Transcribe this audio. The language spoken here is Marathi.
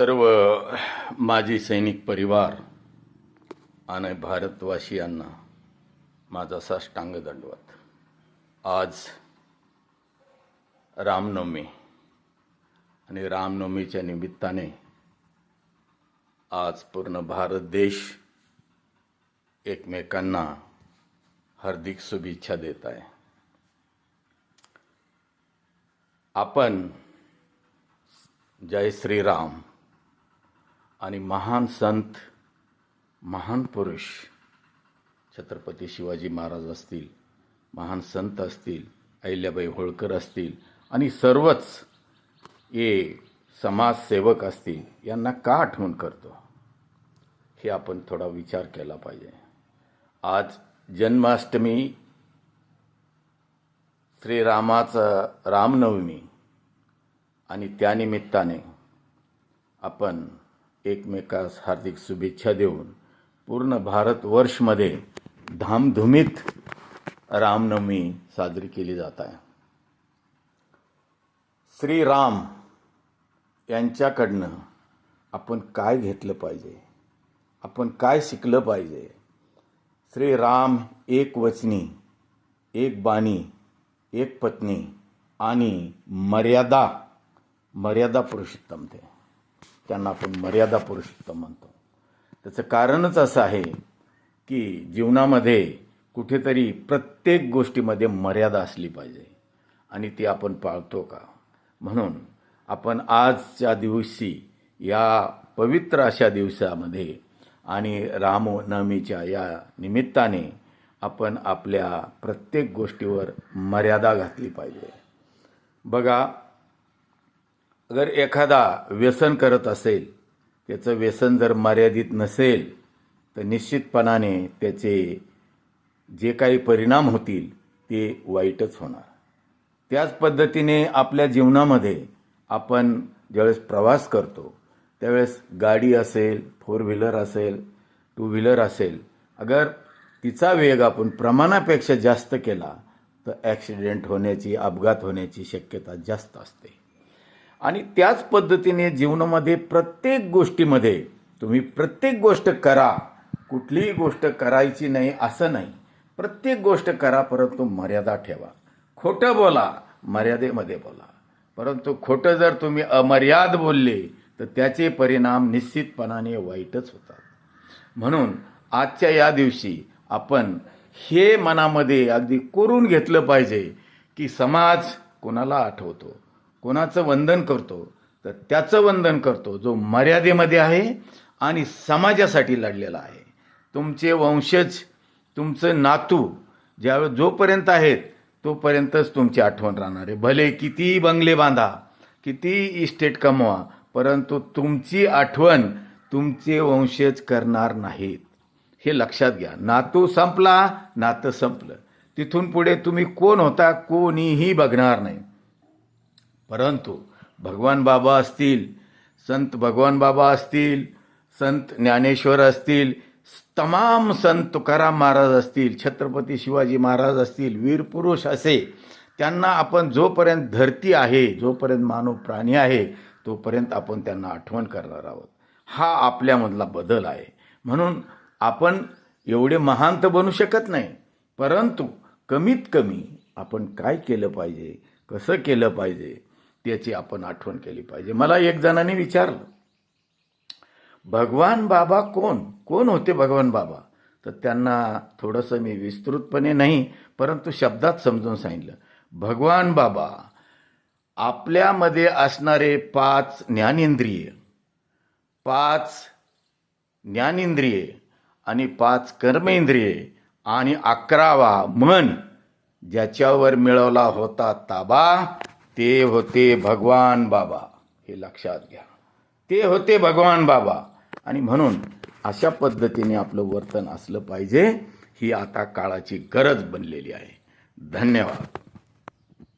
सर्व माजी सैनिक परिवार आणि भारतवासियांना माझा साष्टांग दंडवत. आज रामनवमी आणि रामनवमीच्या निमित्ताने आज पूर्ण भारत देश एकमेकांना हार्दिक शुभेच्छा देत आहे. आपण जय श्रीराम आणि महान संत महान पुरुष छत्रपती शिवाजी महाराज असतील महान संत असतील अहिल्याबाई होळकर असतील आणि सर्वच हे समाजसेवक असतील यांना का आठवण करतो? हे आपण थोडा विचार केला पाहिजे. आज जन्माष्टमी श्रीरामाचं रामनवमी आणि त्यानिमित्ताने आपण एकमेकास हार्दिक शुभेच्छा देऊन पूर्ण भारतवर्षमध्ये धामधुमीत रामनवमी साजरी केली जात आहे. श्रीराम यांच्याकडनं आपण काय घेतलं पाहिजे? आपण काय शिकलं पाहिजे? श्रीराम एक वचनी एक बाणी एक पत्नी आणि मर्यादा मर्यादा पुरुषोत्तम ते त्यांना आपण मर्यादा पुरुषोत्तम म्हणतो. त्याचं कारणच असं आहे की जीवनामध्ये कुठेतरी प्रत्येक गोष्टीमध्ये मर्यादा असली पाहिजे. आणि ती आपण पाळतो का? म्हणून आपण आजच्या दिवशी या पवित्र अशा दिवसामध्ये आणि रामनवमीच्या या निमित्ताने आपण आपल्या प्रत्येक गोष्टीवर मर्यादा घातली पाहिजे. बघा अगर एखादा व्यसन करत असेल त्याचं व्यसन जर मर्यादित नसेल तर निश्चितपणाने त्याचे जे काही परिणाम होतील ते वाईटच होणार. त्याच पद्धतीने आपल्या जीवनामध्ये आपण ज्यावेळेस प्रवास करतो त्यावेळेस गाडी असेल फोर व्हीलर असेल टू व्हीलर असेल अगर तिचा वेग आपण प्रमाणापेक्षा जास्त केला तर ॲक्सिडेंट होण्याची अपघात होण्याची शक्यता जास्त असते. आणि त्याच पद्धतीने जीवनामध्ये प्रत्येक गोष्टीमध्ये तुम्ही प्रत्येक गोष्ट करा. कुठलीही गोष्ट करायची नाही असं नाही. प्रत्येक गोष्ट करा परंतु मर्यादा ठेवा. खोटं बोला मर्यादेमध्ये बोला. परंतु खोटं जर तुम्ही अमर्याद बोलले तर त्याचे परिणाम निश्चितपणाने वाईटच होतात. म्हणून आजच्या या दिवशी आपण हे मनामध्ये अगदी करून घेतलं पाहिजे की समाज कोणाला आठवतो? कोणाचं वंदन करतो तर त्याचं वंदन करतो जो मर्यादेमध्ये आहे आणि समाजासाठी लढलेला आहे. तुमचे वंशज तुमचं नातू ज्यावेळेस जोपर्यंत आहेत तोपर्यंतच तुमची आठवण राहणार आहे. भले किती बंगले बांधा किती इस्टेट कमवा परंतु तुमची आठवण तुमचे वंशज करणार नाहीत. हे लक्षात घ्या. नातू संपला नातं संपलं. तिथून पुढे तुम्ही कोण होता कोणीही बघणार नाही. परंतु भगवान बाबा असतील संत भगवान बाबा असतील संत ज्ञानेश्वर असतील तमाम संत तुकाराम महाराज असतील छत्रपती शिवाजी महाराज असतील वीरपुरुष असे त्यांना आपण जोपर्यंत धरती आहे जोपर्यंत मानव प्राणी आहे तोपर्यंत आपण त्यांना आठवण करणार आहोत. हा आपल्यामधला बदल आहे. म्हणून आपण एवढे महान तर बनू शकत नाही. परंतु कमीत कमी आपण काय केलं पाहिजे कसं केलं पाहिजे त्याची आपण आठवण केली पाहिजे. मला एक जणाने विचारलं भगवान बाबा कोण? कोण होते भगवान बाबा? तर त्यांना थोडंसं मी विस्तृतपणे नाही परंतु शब्दात समजून सांगितलं भगवान बाबा आपल्यामध्ये असणारे पाच ज्ञानेंद्रिय पाच ज्ञानेंद्रिये आणि पाच कर्मेंद्रिये आणि अकरावा मन ज्याच्यावर मिळवला होता ताबा ते होते भगवान बाबा हे लक्षात घ्या. ते होते भगवान बाबा. आणि म्हणून अशा पद्धतीने आपलं वर्तन असलं पाहिजे ही आता काळाची गरज बनलेली आहे. धन्यवाद.